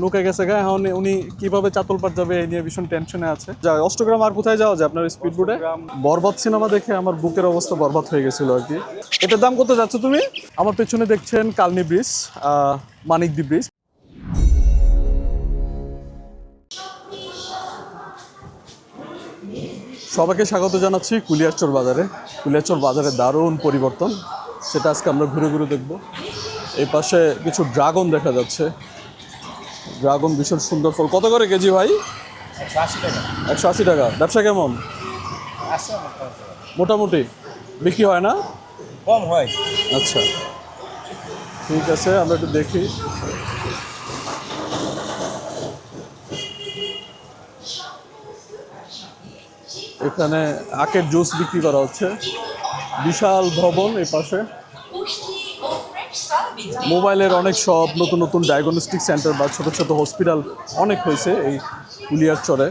নৌকা গেছে গা। এখন উনি কীভাবে চাতলপাট যাবে এই নিয়ে ভীষণ টেনশনে আছে। যা অষ্টগ্রাম আর কোথায় যাওয়া যায় আপনার স্পিড বোটে বরবাদ সিনেমা দেখে আমার বুকের অবস্থা বরবাদ হয়ে গেছিল আর কি। এটার দাম কত যাচ্ছে তুমি? আমার পেছনে দেখছেন কালনি ব্রিজ আহ, মানিকদি ব্রিজ। সবাইকে স্বাগত জানাচ্ছি কুলিয়ারচর বাজারে। কুলিয়ারচর বাজারে দারুণ পরিবর্তন। সেটা আজকে আমরা ঘুরে ঘুরে দেখব। এই পাশে কিছু ড্রাগন দেখা যাচ্ছে। ড্রাগন ভীষণ সুন্দর ফল। কত করে কেজি ভাই? একশো আশি টাকা। ব্যবসা কেমন? মোটামুটি। বিক্রি হয় না? কম হয়। আচ্ছা। ঠিক আছে আমরা একটু দেখি। এখানে আখের জুস বিক্রি করা হচ্ছে। বিশাল ভবন এই পাশে। মোবাইলের অনেক সব নতুন নতুন ডায়াগনস্টিক সেন্টার বা ছোট ছোট হসপিটাল অনেক হয়েছে এই কুলিয়ার চরে।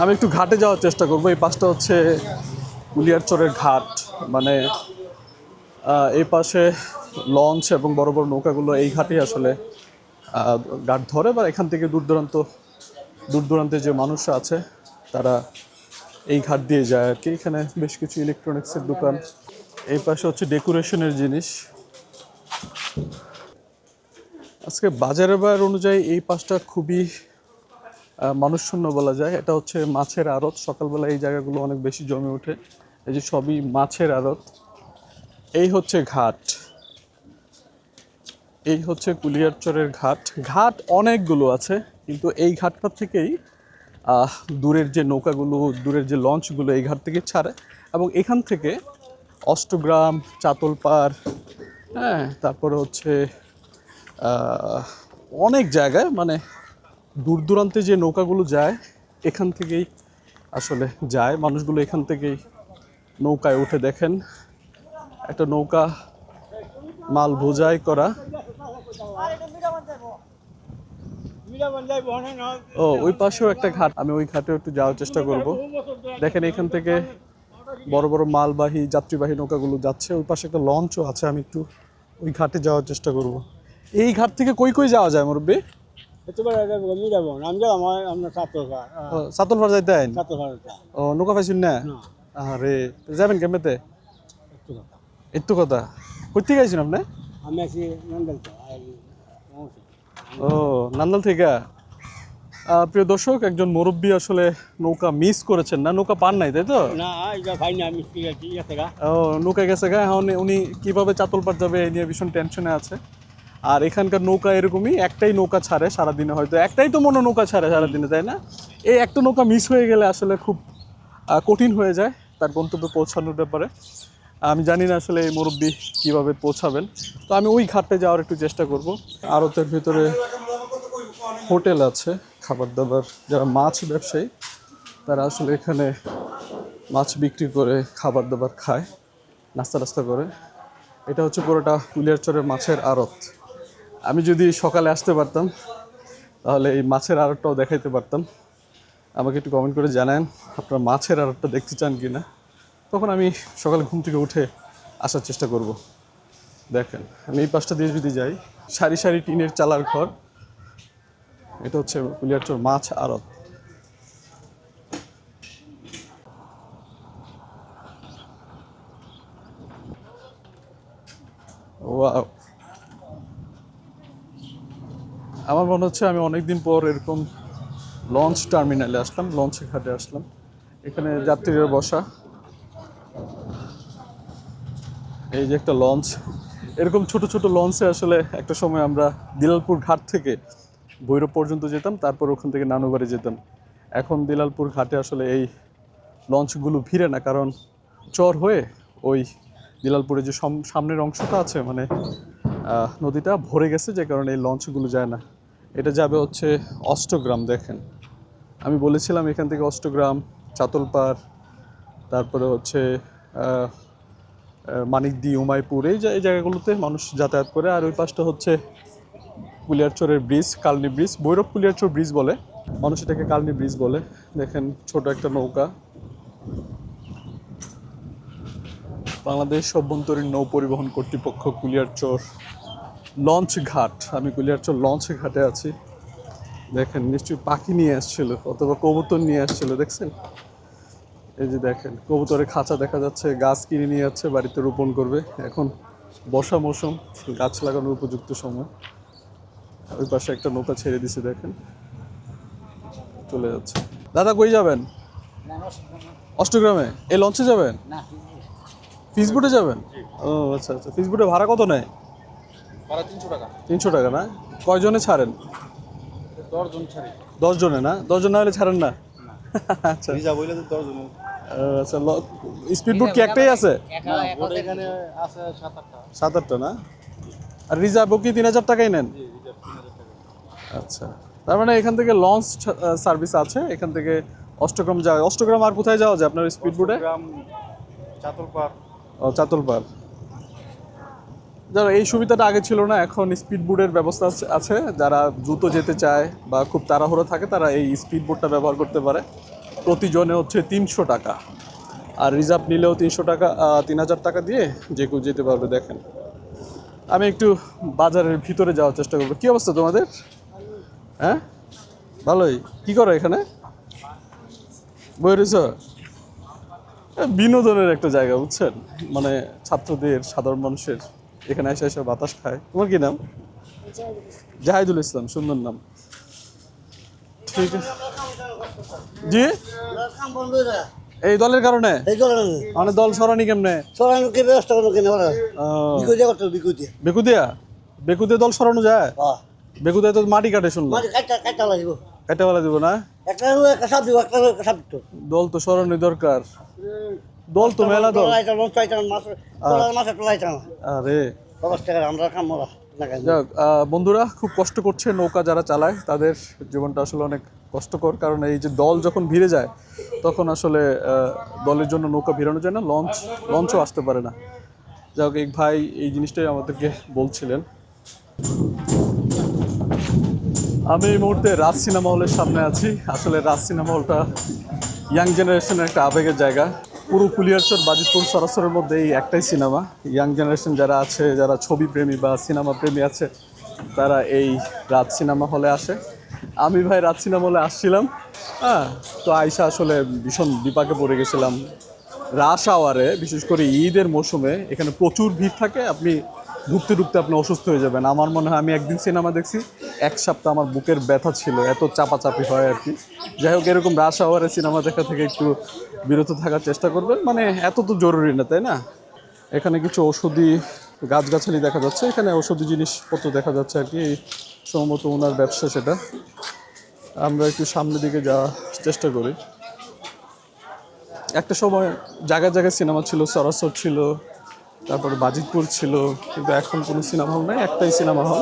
আমি একটু ঘাটে যাওয়ার চেষ্টা করব। এই পাশটা হচ্ছে কুলিয়ারচরের ঘাট। মানে এই পাশে লঞ্চ এবং বড় বড় নৌকাগুলো এই ঘাটেই আসলে ঘাট ধরে বা এখান থেকে দূর দূরান্ত, দূর দূরান্তে যে মানুষরা আছে, তারা এই ঘাট দিয়ে যায় আর কি। এখানে বেশ কিছু ইলেকট্রনিক্সের দোকান। এই পাশে হচ্ছে ডেকোরেশনের জিনিস। আজকে বাজারের বার অনুযায়ী এই পাশটা খুবই মানুষশূন্য বলা যায়। এটা হচ্ছে মাছের আড়ত। সকালবেলা এই জায়গাগুলো অনেক বেশি জমে ওঠে। এই যে সবই মাছের আড়ত। এই হচ্ছে ঘাট। এই হচ্ছে কুলিয়ারচরের ঘাট। ঘাট অনেকগুলো আছে, কিন্তু এই ঘাটটা থেকেই দূরের যে নৌকাগুলো, দূরের যে লঞ্চগুলো এই ঘাট থেকে ছাড়ে। এবং এখান থেকে অষ্টগ্রাম চাতলপাড় হ্যাঁ তারপরে হচ্ছে অনেক জায়গায় মানে দূর দূরান্তে যে নৌকাগুলো যায়, এখান থেকেই আসলে যায়। মানুষগুলো এখান থেকেই নৌকায় উঠে দেখেন। একটা নৌকা মাল বোঝাই করা। ও, ওই পাশেও একটা ঘাট। আমি ওই ঘাটে একটু যাওয়ার চেষ্টা করব। দেখেন এখান থেকে বড় বড় মালবাহী যাত্রীবাহী নৌকাগুলো যাচ্ছে ওই পাশে একটা লঞ্চও আছে আমি একটু ওই ঘাটে যাওয়ার চেষ্টা করব। এই ঘাট থেকে কই কই যাওয়া যায় মুরব্বী? যাইতে ও নৌকা পাইছেন না? না। আরে যাবেন একটু কথা। গেছেন আপনি? আমি আছি নন্দল ও নান্দাল থেকে? প্রিয় দর্শক একজন মুরব্বী আসলে নৌকা মিস করেছেন না? নৌকা পান নাই তাই তো? ও নৌকা গেছে গা? এখন উনি কীভাবে চাতলপাট যাবে এই নিয়ে ভীষণ টেনশনে আছে। আর এখানকার নৌকা এরকমই একটাই নৌকা ছাড়ে সারাদিনে হয়তো। একটাই তো মনে নৌকা ছাড়ে সারাদিনে তাই না? এই একটা নৌকা মিস হয়ে গেলে আসলে খুব কঠিন হয়ে যায় তার গন্তব্যে পৌঁছানোর ব্যাপারে। আমি জানি না আসলে এই মুরব্বী কীভাবে পৌঁছাবেন। তো আমি ওই ঘাটে যাওয়ার একটু চেষ্টা করব। আরতের ভিতরে হোটেল আছে, খাবার দাবার, যারা মাছ ব্যবসায়ী, তারা আসলে এখানে মাছ বিক্রি করে খাবার দাবার খায়, নাস্তা টাস্তা করে। এটা হচ্ছে পুরোটা কুলিয়ারচরের মাছের আড়ত। আমি যদি সকালে আসতে পারতাম, তাহলে এই মাছের আড়তটাও দেখাইতে পারতাম। আমাকে একটু কমেন্ট করে জানান, আপনারা মাছের আড়তটা দেখতে চান কি না তখন আমি সকালে ঘুম থেকে উঠে আসার চেষ্টা করব। দেখেন, আমি এই পাশটা দিয়ে যদি যাই, সারি সারি টিনের চালার ঘর এটা হচ্ছে কুলিয়ারচর মাছ আড়ত। আমার মনে হচ্ছে আমি অনেকদিন পর এরকম লঞ্চ টার্মিনালে আসলাম, লঞ্চে ঘাটে আসলাম। এখানে যাত্রীরা বসা। এই যে একটা লঞ্চ। এরকম ছোট ছোট লঞ্চে আসলে একটা সময় আমরা দিলালপুর ঘাট থেকে ভৈরব পর্যন্ত যেতাম, তারপর ওখান থেকে নানুবাড়ি যেতাম। এখন দিলালপুর ঘাটে আসলে এই লঞ্চগুলো ভিড়ে না, কারণ চর হয়ে ওই দিলালপুরে যে সাম- সামনের অংশটা আছে মানে নদীটা ভরে গেছে, যে কারণে এই লঞ্চগুলো যায় না। এটা যাবে হচ্ছে অষ্টগ্রাম, দেখেন। আমি বলেছিলাম এখান থেকে অষ্টগ্রাম চাতলপাড় তারপরে হচ্ছে মানিকদি, উমাইপুর এই জায়গাগুলোতে মানুষ যাতায়াত করে, আর ওই পাশটা হচ্ছে কুলিয়ারচরের bridge, Kalni bridge, Bhairab Kuliarchar bridge বলে। মানুষ এটাকে কালনি ব্রিজ বলে। দেখেন, ছোট একটা নৌকা। বাংলাদেশ অভ্যন্তরীণ নৌ পরিবহন কর্তৃপক্ষ কুলিয়ারচর লঞ্চ ঘাট। আমি কুলিয়ারচর লঞ্চ ঘাটে আছি। দেখেন, নিশ্চয়ই পাখি নিয়ে আসছিল, অথবা কবুতর নিয়ে আসছিল, দেখছেন? এই যে দেখেন, কবুতরের খাঁচা দেখা যাচ্ছে, গাছ কিনে নিয়ে যাচ্ছে, বাড়িতে রোপণ করবে। এখন বর্ষা মৌসুম, গাছ লাগানোর উপযুক্ত সময়। ওই পাশে একটা নৌকা ছেড়ে দিছে দেখেন। চলে যাচ্ছে। দাদা কই যাবেন? অষ্টগ্রামে? এই লঞ্চে যাবেন? ফিসবুটে যাবেন? ও আচ্ছা আচ্ছা। ফিসবুটে ভাড়া কত নেয়? ভাড়া তিনশো টাকা। তিনশো টাকা না? কয়জনে ছাড়েন? দশজন ছাড়ি। দশ জনে না? দশ জন না হলে ছাড়েন না? আচ্ছা। রিজার্ভ হইলে তো দশজন। আচ্ছা স্পিড বোট কি একটাই আছে? বোট এখানে আছে। সাত আটটা। না? আর রিজার্ভও কি তিন হাজার টাকাই নেন জি রিজার্ভ তিন হাজার টাকা আচ্ছা। তার মানে এখান থেকে লঞ্চ সার্ভিস আছে এখান থেকে অষ্টগ্রাম যাওয়া অষ্টগ্রাম আর কোথায় যাওয়া যায় আপনার স্পিড বোটে চাতলপাড়। ও চাতলপাড়। যারা এই সুবিধাটা আগে ছিল না এখন স্পিড বোটের ব্যবস্থা আছে- যারা দ্রুত যেতে চায় বা খুব তাড়াহুড়ো থাকে তারা এই স্পিড বোটটা ব্যবহার করতে পারে। প্রতিজনে হচ্ছে তিনশো টাকা। আর রিজার্ভ নিলেও তিনশো টাকা তিন হাজার টাকা দিয়ে যে কেউ যেতে পারবে দেখেন। আমি একটু বাজারের ভিতরে যাওয়ার চেষ্টা করব। কী অবস্থা তোমাদের? হ্যাঁ? ভালোই। কী করো এখানে? বই রয়েছ? বিনোদনের একটা জায়গা বুঝছেন? মানে ছাত্রদের সাধারণ মানুষের এখানে এসে এসে বাতাস খায়। তোমার কি নাম? জাহিদুল ইসলাম সুন্দর নাম। ঠিক আছে। জি? হয়ে এই দলের কারণে। মানে দল সরানি কেমনে? চলানো কে ব্যবস্থা করো কেন বেকুদিয়া বেকুদিয়া দল সরানো যায়? বেকুদিয়া তো মাটি কাটে শুনলাম। লাগবে। কাটে বলা দিব না? একটা একটা সাপ দিব একটা একটা সাপ দিত। দল তো সরানি দরকার। দল তো মেলা দল। এটা লঞ্চ মাছ মাছ এটা আরে। ব্যবস্থা করে আমরা কাম মরা যাক আহ, বন্ধুরা খুব কষ্ট করছে নৌকা যারা চালায় তাদের জীবনটা আসলে অনেক কষ্টকর কারণ এই যে দল যখন ভিড়ে যায় তখন আসলে দলের জন্য নৌকা ভিড়ানো যায় না লঞ্চ লঞ্চও আসতে পারে না। যাক এক ভাই এই জিনিসটাই আমাদেরকে বলছিলেন। আমি এই মুহূর্তে রাজ সিনেমা হলের সামনে আছি। আসলে রাজ সিনেমা হলটা ইয়াং জেনারেশনের একটা আবেগের জায়গা। পুরো কুলিয়ারচর বাজিতপুর, সরাসরের মধ্যে এই একটাই সিনেমা। ইয়াং জেনারেশন যারা আছে, যারা ছবি প্রেমী বা সিনেমা প্রেমী আছে, তারা এই রাজ সিনেমা হলে আসে। আমি ভাই রাজ সিনেমা হলে আসছিলাম। হ্যাঁ তো আয়সা আসলে ভীষণ বিপাকে পড়ে গেছিলাম। রাশ আওয়ারে, বিশেষ করে ঈদের মৌসুমে এখানে প্রচুর ভিড় থাকে। আপনি ঢুকতে ঢুকতে আপনি অসুস্থ হয়ে যাবেন। আমার মনে হয় আমি একদিন সিনেমা দেখছি, এক সপ্তাহ আমার বুকের ব্যথা ছিল, এত চাপাচাপি হয় আর কি। যাই হোক, এরকম রাশ আওয়ারে সিনেমা দেখা থেকে একটু বিরত থাকার চেষ্টা করবেন। মানে এত তো জরুরি না, তাই না? এখানে কিছু ওষুধি গাছগাছালি দেখা যাচ্ছে, এখানে ওষুধি জিনিসপত্র দেখা যাচ্ছে আর কি। সম্ভবত ওনার ব্যবসা সেটা। আমরা একটু সামনের দিকে যাওয়ার চেষ্টা করি। একটা সময় জায়গায় জায়গায় সিনেমা ছিল, সরাসর ছিল। তারপরে বাজিতপুর ছিল, কিন্তু এখন কোনো সিনেমা হল নেই, একটাই সিনেমা হল।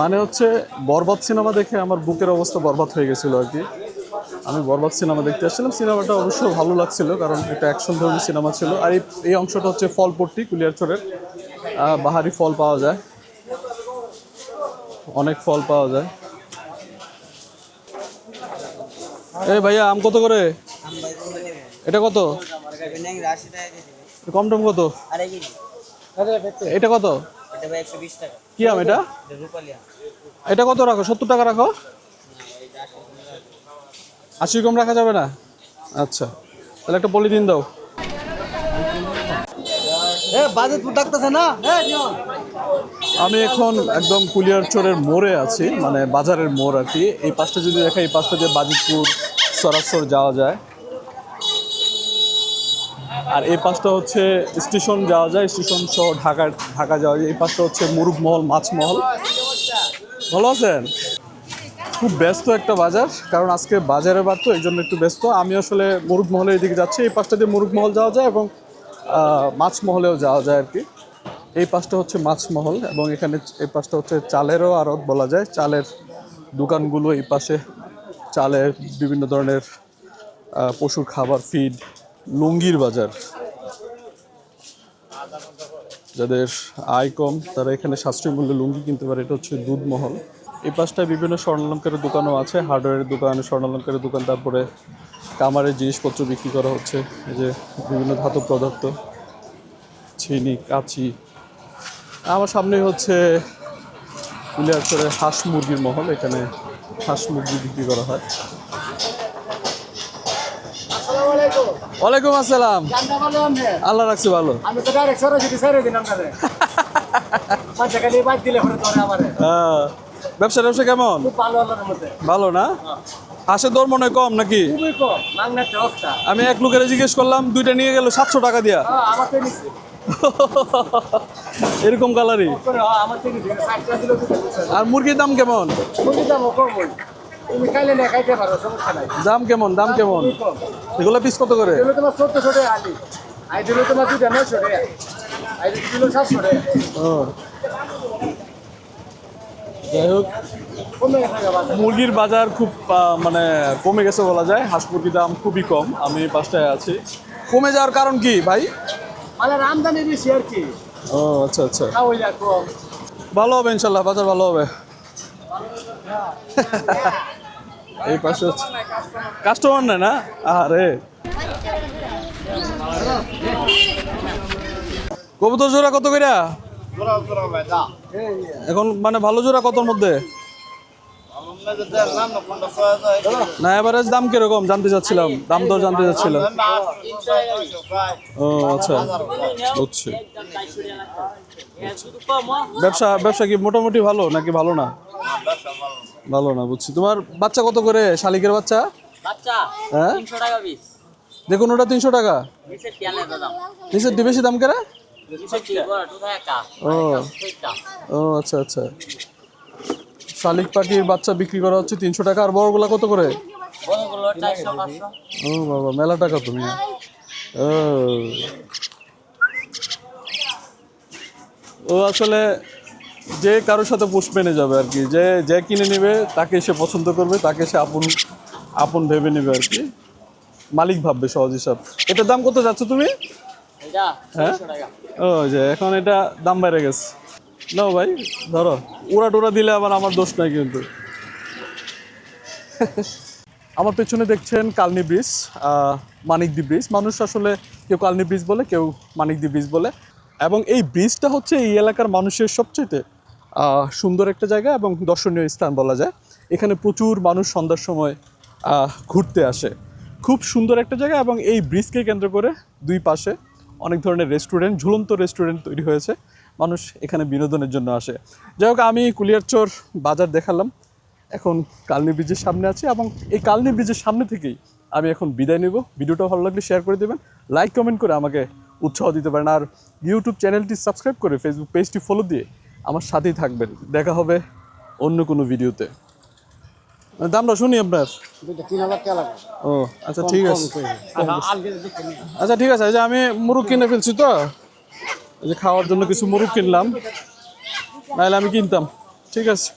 মানে হচ্ছে, বরবাদ সিনেমা দেখে আমার বুকের অবস্থা বরবাদ হয়ে গেছিল আর কি। আমি বরবাদ সিনেমা দেখতে আসছিলাম, সিনেমাটা অবশ্যই ভালো লাগছিল, কারণ এটা অ্যাকশন ধর্মী সিনেমা ছিল। আর এই অংশটা হচ্ছে ফলপট্টি কুলিয়ারচরের বাহারি ফল পাওয়া যায়। অনেক ফল পাওয়া যায়। এই ভাইয়া, আম কত করে? এটা কত? কম টম কত? এটা কত কি আম এটা? এটা কত রাখো? সত্তর টাকা রাখো? আশি কম রাখা যাবে না? আচ্ছা। তাহলে একটা পলিথিন দাও। ডাকতেছে আমি এখন একদম কুলিয়ারচরের মোড়ে আছি মানে বাজারের মোড় আর কি। এই পাশটা যদি দেখা এই পাশটা দিয়ে বাজিতপুর সরাসর যাওয়া যায়। আর এই পাশটা হচ্ছে স্টেশন যাওয়া যায়, স্টেশন সহ ঢাকা ঢাকা যাওয়া যায়। এই পাশটা হচ্ছে মুরুগমহল মাছমহল। ভালো আছেন? খুব ব্যস্ত একটা বাজার, কারণ আজকে বাজারে বার তো, এই জন্য একটু ব্যস্ত। আমি আসলে মুরুগমহলের এদিকে যাচ্ছি। এই পাশটা দিয়ে মুরুগমহল যাওয়া যায় এবং মাছমহলেও যাওয়া যায় আর কি। এই পাশটা হচ্ছে মাছমহল এবং এখানে এই পাশটা হচ্ছে চালেরও আড়ত বলা যায়। চালের দোকানগুলো এই পাশে, চালের বিভিন্ন ধরনের পশুর খাবার ফিড লুঙ্গির বাজার। যাদের আয় কম, তারা এখানে সাশ্রয়ী মূল্যে লুঙ্গি কিনতে পারে। এটা হচ্ছে দুধমহল। এই পাশটায় বিভিন্ন স্বর্ণালঙ্কারের দোকানও আছে। হার্ডওয়্যারের দোকান, স্বর্ণালঙ্কারের দোকান, তারপরে কামারের জিনিসপত্র বিক্রি করা হচ্ছে। এই যে বিভিন্ন ধাতব পদার্থ ছিনি কাচি। আমার সামনেই হচ্ছে কুলিয়ারচরে হাঁস মুরগির মহল। এখানে হাঁস মুরগি বিক্রি করা হয়। ওয়ালাইকুম আসসালাম। আল্লাহ রাখছে ভালো। আমি তো ডাইরেক্ট সরাসরি ছেড়ে দিন আপনাদের হ্যাঁ। ব্যবসা ব্যবসা কেমন? ভালো আল্লাহর মধ্যে ভালো না? হাঁসের দর মনে হয় কম নাকি? আমি এক লোকের জিজ্ঞেস করলাম দুইটা নিয়ে গেল সাতশো টাকা দিয়া। হ্যাঁ এরকম কালারই হ্যাঁ দিলে আর মুরগির দাম কেমন? মুরগি দামও কম দাম কেমন দাম কেমন? এগুলো পিস কত করে। যাই হোক মুরগির বাজার খুব মানে কমে গেছে বলা যায়। হাঁস মুরগির দাম খুবই কম আমি পাঁচটায় আছি। কমে যাওয়ার কারণ কি ভাই? আমদানি বেশি আর কি। ও আচ্ছা আচ্ছা। ভালো হবে ইনশাল্লাহ বাজার ভালো হবে। এই পাশে হচ্ছে কাস্টমার নেই না? আরে কবুতর জোড়া কত কইরা? এখন মানে ভালো জোড়া কতর মধ্যে? না এভারেজ দাম কীরকম? জানতে চাচ্ছিলাম। দাম দর জানতে চাচ্ছিলাম ও আচ্ছা। বুঝছি। ব্যবসা ব্যবসা কি মোটামুটি ভালো নাকি ভালো না? ভালো না বুঝছি। তোমার বাচ্চা কত করে? শালিকের বাচ্চা? বাচ্চা হ্যাঁ? তিনশো টাকা পিস দেখুন ওটা তিনশো টাকা। নিচের তেলের দাম নিচের বেশি দাম টাকা। ও। ও আচ্ছা আচ্ছা। শালিক পাখির বাচ্চা বিক্রি করা হচ্ছে তিনশো টাকা। আর বড়গুলা কত করে? ও বাবা মেলা টাকা তুমি। ও। ও আসলে যে কারোর সাথে পোষ মেনে যাবে আর কি। যে যে কিনে নেবে তাকে সে পছন্দ করবে তাকে সে আপন আপন ভেবে নেবে আর কি। মালিক ভাববে সহজ হিসাব। এটার দাম কত যাচ্ছ তুমি? হ্যাঁ? ও যে এখন এটা দাম বেড়ে গেছে। নাও ভাই ধরো। উড়া টুরা দিলে আবার আমার দোষ নাই কিন্তু। আমার পেছনে দেখছেন কালনি ব্রিজ আহ, মানিকদি ব্রিজ। মানুষ আসলে কেউ কালনি ব্রিজ বলে কেউ মানিকদি ব্রিজ বলে। এবং এই ব্রিজটা হচ্ছে এই এলাকার মানুষের সবচেয়ে সুন্দর একটা জায়গা এবং দর্শনীয় স্থান বলা যায়। এখানে প্রচুর মানুষ সন্ধ্যার সময় ঘুরতে আসে। খুব সুন্দর একটা জায়গা এবং এই ব্রিজকে কেন্দ্র করে দুই পাশে অনেক ধরনের রেস্টুরেন্ট, ঝুলন্ত রেস্টুরেন্ট তৈরি হয়েছে। মানুষ এখানে বিনোদনের জন্য আসে। যাই হোক, আমি কুলিয়ারচর বাজার দেখালাম। এখন কালনি ব্রিজের সামনে আছি এবং এই কালনি ব্রিজের সামনে থেকেই আমি এখন বিদায় নেব। ভিডিওটা ভালো লাগলে শেয়ার করে দেবেন লাইক কমেন্ট করে আমাকে উৎসাহ দিতে পারেন। আর ইউটিউব চ্যানেলটি সাবস্ক্রাইব করে ফেসবুক পেজটি ফলো দিয়ে আমার সাথেই থাকবেন। দেখা হবে অন্য কোনো ভিডিওতে। দামটা শুনি আপনার। দুটো তিন হাজার টাকা লাগে ও আচ্ছা ঠিক আছে। আচ্ছা ঠিক আছে এই যে আমি মুরুখ কিনে ফেলছি তো। এই যে খাওয়ার জন্য কিছু মুরুখ কিনলাম। নাহলে আমি কিনতাম। ঠিক আছে।